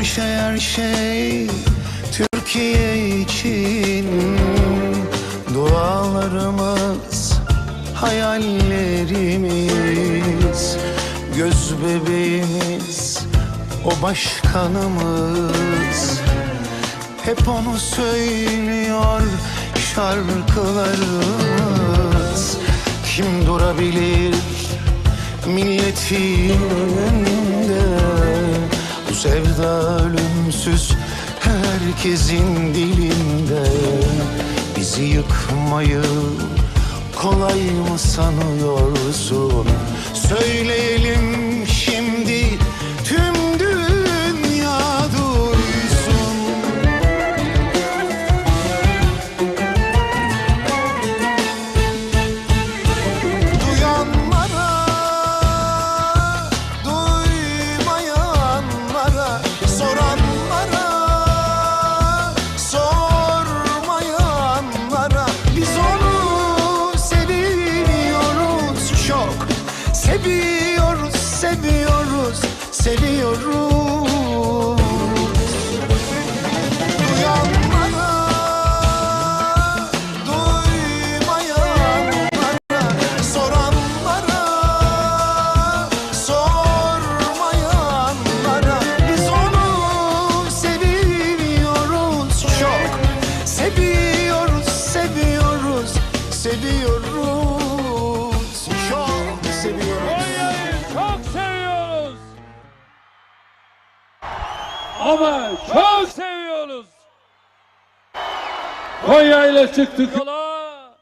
Her şey her şey Türkiye için. Dualarımız Hayallerimiz Göz bebeğimiz O başkanımız. Hep onu söylüyor şarkılarımız. Kim durabilir milletin önünde sevda ölümsüz herkesin dilinde. Bizi yıkmayı kolay mı sanıyorsun? Söyleyelim Ama çok seviyoruz. Konya ile çıktık yola.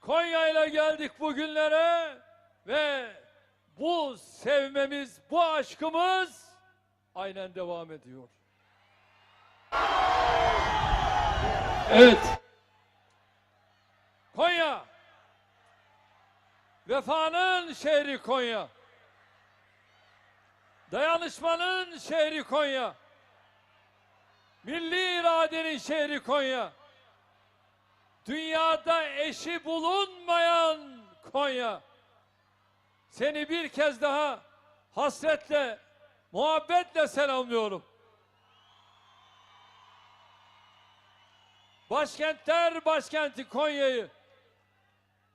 Konya ile geldik bugünlere ve bu sevmemiz, bu aşkımız aynen devam ediyor. Evet. Konya. Vefanın şehri Konya. Dayanışmanın şehri Konya. Milli iradenin şehri Konya. Dünyada eşi bulunmayan Konya. Seni bir kez daha hasretle, muhabbetle selamlıyorum. Başkentler başkenti Konya'yı,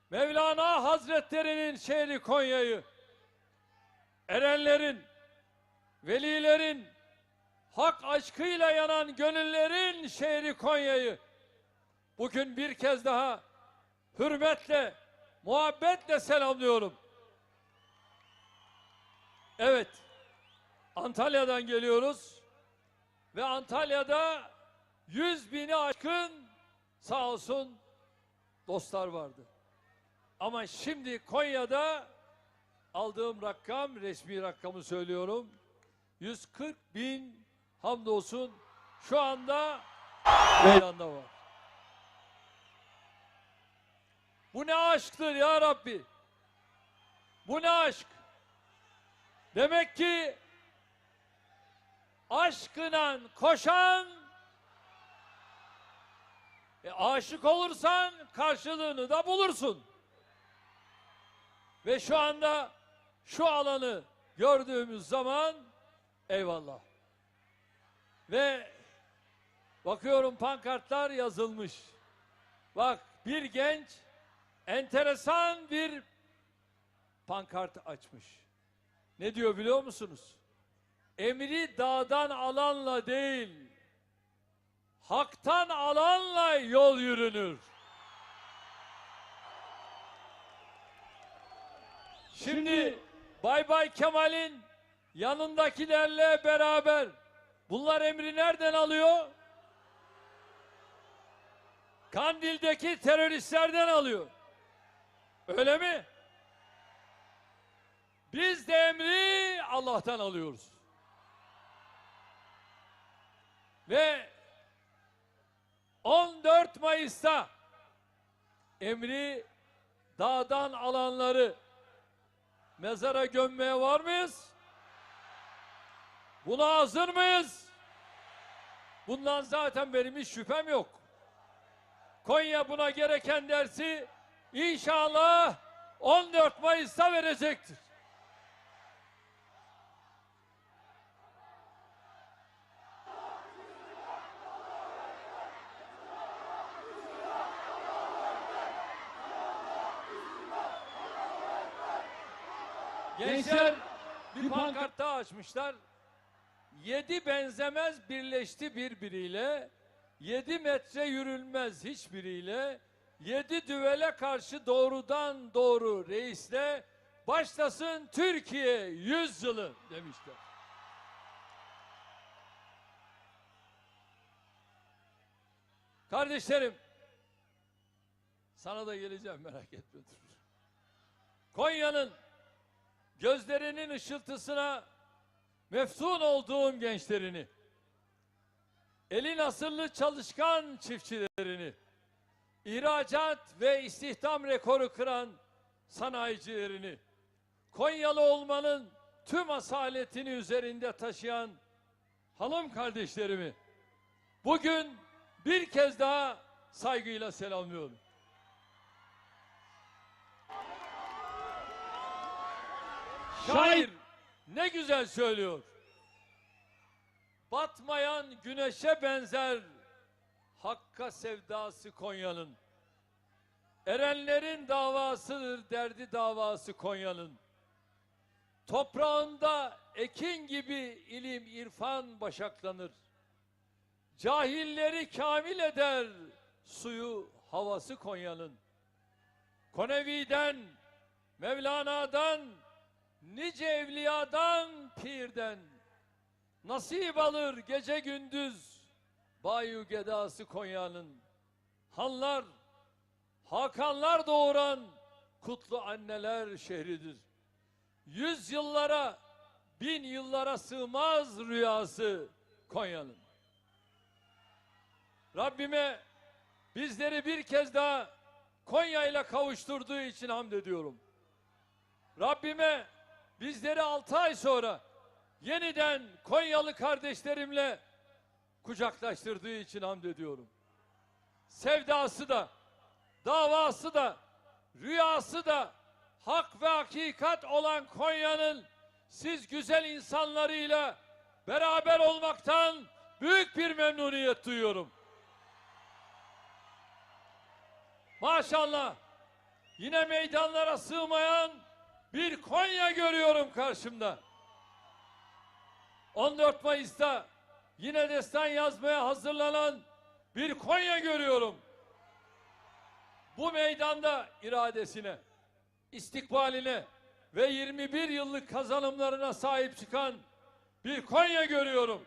Mevlana Hazretleri'nin şehri Konya'yı, erenlerin, velilerin, hak aşkıyla yanan gönüllerin şehri Konya'yı bugün bir kez daha hürmetle, muhabbetle selamlıyorum. Evet, Antalya'dan geliyoruz ve Antalya'da yüz bini aşkın sağ olsun dostlar vardı. Ama şimdi Konya'da aldığım rakam, resmi rakamı söylüyorum. 140 bin hamdolsun şu anda meydanda var. Bu ne aşktır ya Rabbi? Bu ne aşk? Demek ki aşkına koşan e, aşık olursan karşılığını da bulursun. Ve şu anda şu alanı gördüğümüz zaman eyvallah. Ve bakıyorum pankartlar yazılmış. Bak bir genç enteresan bir pankart açmış. Ne diyor biliyor musunuz? Emri dağdan alanla değil, haktan alanla yol yürünür. Şimdi Bay Bay Kemal'in yanındakilerle beraber bunlar emri nereden alıyor? Kandil'deki teröristlerden alıyor. Öyle mi? Biz de emri Allah'tan alıyoruz. Ve 14 Mayıs'ta emri dağdan alanları mezara gömmeye var mıyız? Buna hazır mıyız? Bundan zaten benim hiç şüphem yok. Konya buna gereken dersi inşallah 14 Mayıs'ta verecektir. Gençler bir pankart daha açmışlar. Yedi benzemez birleşti birbiriyle. Yedi metre yürülmez hiçbiriyle. Yedi düvele karşı doğrudan doğru reisle başlasın Türkiye yüzyılı demişler. Kardeşlerim sana da geleceğim merak etme. Konya'nın gözlerinin ışıltısına meftun olduğum gençlerini, eli nasırlı çalışkan çiftçilerini, ihracat ve istihdam rekoru kıran sanayicilerini, Konyalı olmanın tüm asaletini üzerinde taşıyan hanım kardeşlerimi bugün bir kez daha saygıyla selamlıyorum. Şair ne güzel söylüyor. Batmayan güneşe benzer Hakka sevdası Konya'nın. Erenlerin davasıdır derdi davası Konya'nın. Toprağında ekin gibi ilim irfan başaklanır. Cahilleri kamil eder suyu havası Konya'nın. Konevi'den, Mevlana'dan, nice evliyadan, pirden nasip alır gece gündüz Bayu Gedası Konya'nın. Hanlar, Hakanlar doğuran kutlu anneler şehridir. Yüz yıllara, bin yıllara sığmaz rüyası Konya'nın. Rabbime bizleri bir kez daha Konya ile kavuşturduğu için hamd ediyorum. Rabbime bizleri altı ay sonra yeniden Konyalı kardeşlerimle kucaklaştırdığı için hamd ediyorum. Sevdası da, davası da, rüyası da hak ve hakikat olan Konya'nın siz güzel insanlarıyla beraber olmaktan büyük bir memnuniyet duyuyorum. Maşallah yine meydanlara sığmayan bir Konya görüyorum karşımda. 14 Mayıs'ta yine destan yazmaya hazırlanan bir Konya görüyorum. Bu meydanda iradesine, istikbaline ve 21 yıllık kazanımlarına sahip çıkan bir Konya görüyorum.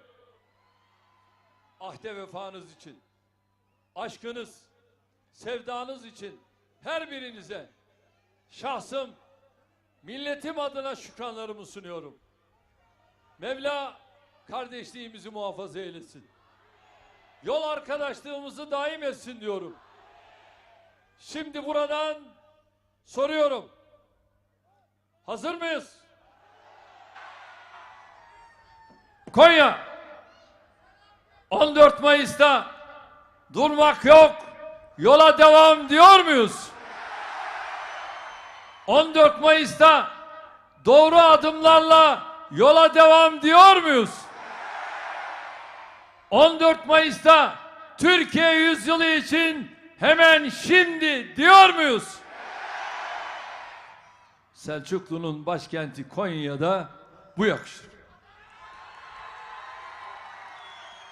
Ahde vefanız için, aşkınız, sevdanız için her birinize şahsım, milletim adına şükranlarımı sunuyorum. Mevla kardeşliğimizi muhafaza eylesin. Yol arkadaşlığımızı daim etsin diyorum. Şimdi buradan soruyorum. Hazır mıyız? Konya 14 Mayıs'ta durmak yok, yola devam diyor muyuz? 14 Mayıs'ta doğru adımlarla yola devam diyor muyuz? 14 Mayıs'ta Türkiye yüzyılı için hemen şimdi diyor muyuz? Selçuklu'nun başkenti Konya'da bu yakışır.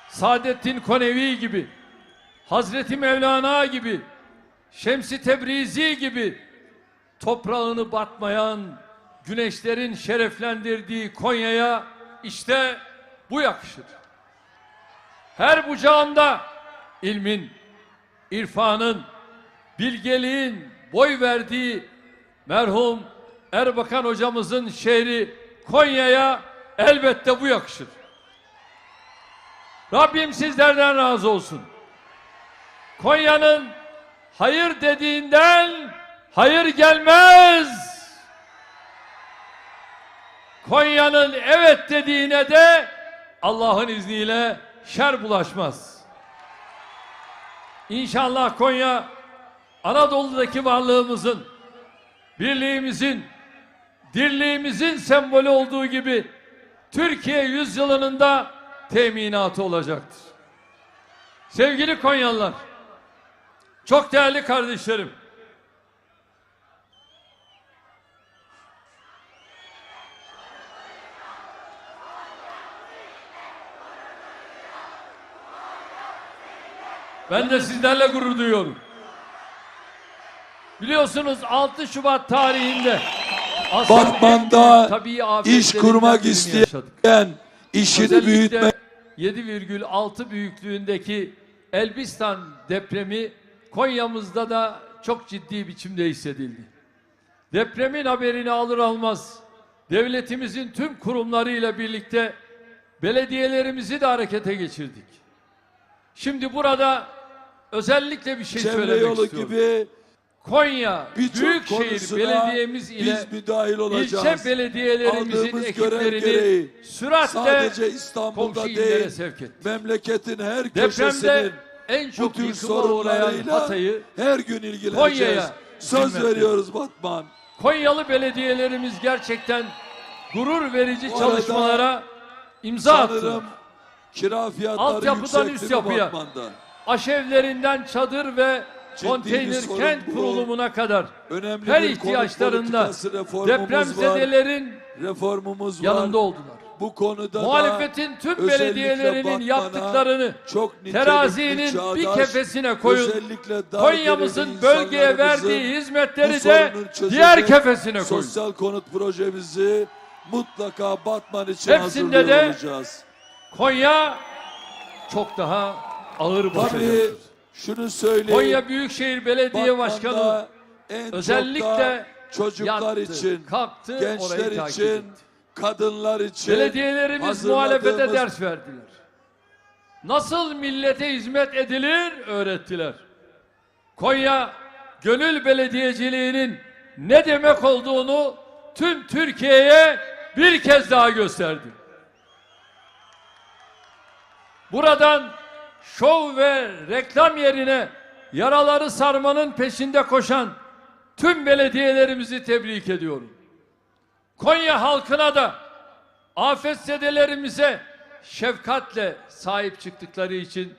Saadettin Konevi gibi, Hazreti Mevlana gibi, Şemsi Tebrizi gibi toprağını batmayan güneşlerin şereflendirdiği Konya'ya işte bu yakışır. Her bucağında ilmin, irfanın, bilgeliğin boy verdiği merhum Erbakan hocamızın şehri Konya'ya elbette bu yakışır. Rabbim sizlerden razı olsun. Konya'nın hayır dediğinden hayır gelmez. Konya'nın evet dediğine de Allah'ın izniyle şer bulaşmaz. İnşallah Konya Anadolu'daki varlığımızın, birliğimizin, dirliğimizin sembolü olduğu gibi Türkiye yüzyılının da teminatı olacaktır. Sevgili Konyalılar, çok değerli kardeşlerim, Ben de sizlerle gurur duyuyorum. Biliyorsunuz 6 Şubat tarihinde Batman'da İş kurmak isteyen, işini büyütmek 7,6 büyüklüğündeki Elbistan depremi Konya'mızda da çok ciddi biçimde hissedildi. Depremin haberini alır almaz devletimizin tüm kurumlarıyla birlikte belediyelerimizi de harekete geçirdik. Şimdi burada özellikle bir şey çevre söylemek yolu istiyorum. gibi Konya Büyükşehir Belediyemiz ile biz müdahil olacağız. ilçe belediyelerimizin Aldığımız görev ekiplerini gereği süratle Sadece İstanbul'da komşu illere değil, sevk ettik. memleketin her Depremde köşesinin en bu çok tür yıkıma uğrayan sorunlarıyla Hatay'ı her gün ilgileneceğiz. Konya'ya Söz hizmet veriyoruz Batman. Konyalı belediyelerimiz gerçekten gurur verici Bu çalışmalara imza attı. Sanırım kira fiyatları Altyapıdan yüksek üst yapıya. Batman'da? Aşevlerinden çadır ve Ciddi bir konteyner kent kurulumuna kadar Önemli her bir ihtiyaçlarında reformumuz var. depremzedelerin Reformumuz var. yanında oldular. Bu konuda da Muhalefetin tüm belediyelerinin yaptıklarını çok terazinin bir çağdaş, kefesine koyun. Konya'mızın bölgeye verdiği hizmetleri de diğer kefesine koyun. Sosyal konut projemizi mutlaka Batman için Hepsinde hazırlıyor de olacağız. Konya çok daha ağır Tabii basacaktır. şunu söyleyeyim. Konya Büyükşehir Belediye Başkanı en çok da özellikle çocuklar yattı, için, kalktı, gençler takip için, etti. kadınlar için belediyelerimiz muhalefete hazırladığımız ders verdiler. Nasıl millete hizmet edilir öğrettiler. Konya gönül belediyeciliğinin ne demek olduğunu tüm Türkiye'ye bir kez daha gösterdi. Buradan şov ve reklam yerine yaraları sarmanın peşinde koşan tüm belediyelerimizi tebrik ediyorum. Konya halkına da afetzedelerimize şefkatle sahip çıktıkları için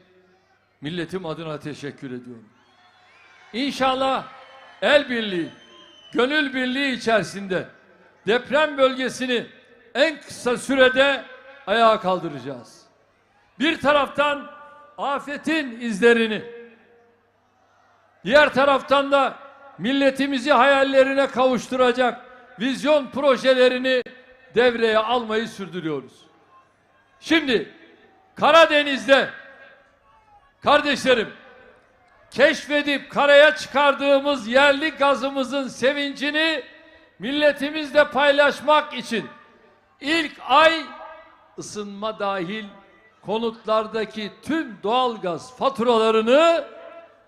milletim adına teşekkür ediyorum. İnşallah el birliği, gönül birliği içerisinde deprem bölgesini en kısa sürede ayağa kaldıracağız. Bir taraftan afetin izlerini, diğer taraftan da milletimizi hayallerine kavuşturacak vizyon projelerini devreye almayı sürdürüyoruz. Şimdi Karadeniz'de kardeşlerim keşfedip karaya çıkardığımız yerli gazımızın sevincini milletimizle paylaşmak için ilk ay ısınma dahil konutlardaki tüm doğalgaz faturalarını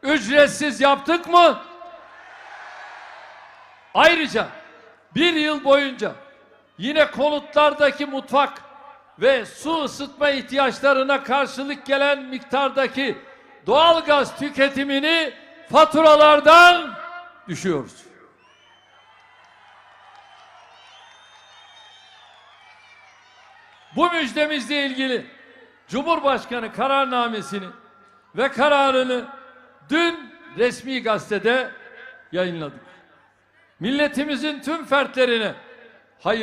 ücretsiz yaptık mı? Ayrıca bir yıl boyunca yine konutlardaki mutfak ve su ısıtma ihtiyaçlarına karşılık gelen miktardaki doğalgaz tüketimini faturalardan düşüyoruz. Bu müjdemizle ilgili Cumhurbaşkanı kararnamesini ve kararını dün resmi gazetede yayınladık. Milletimizin tüm fertlerine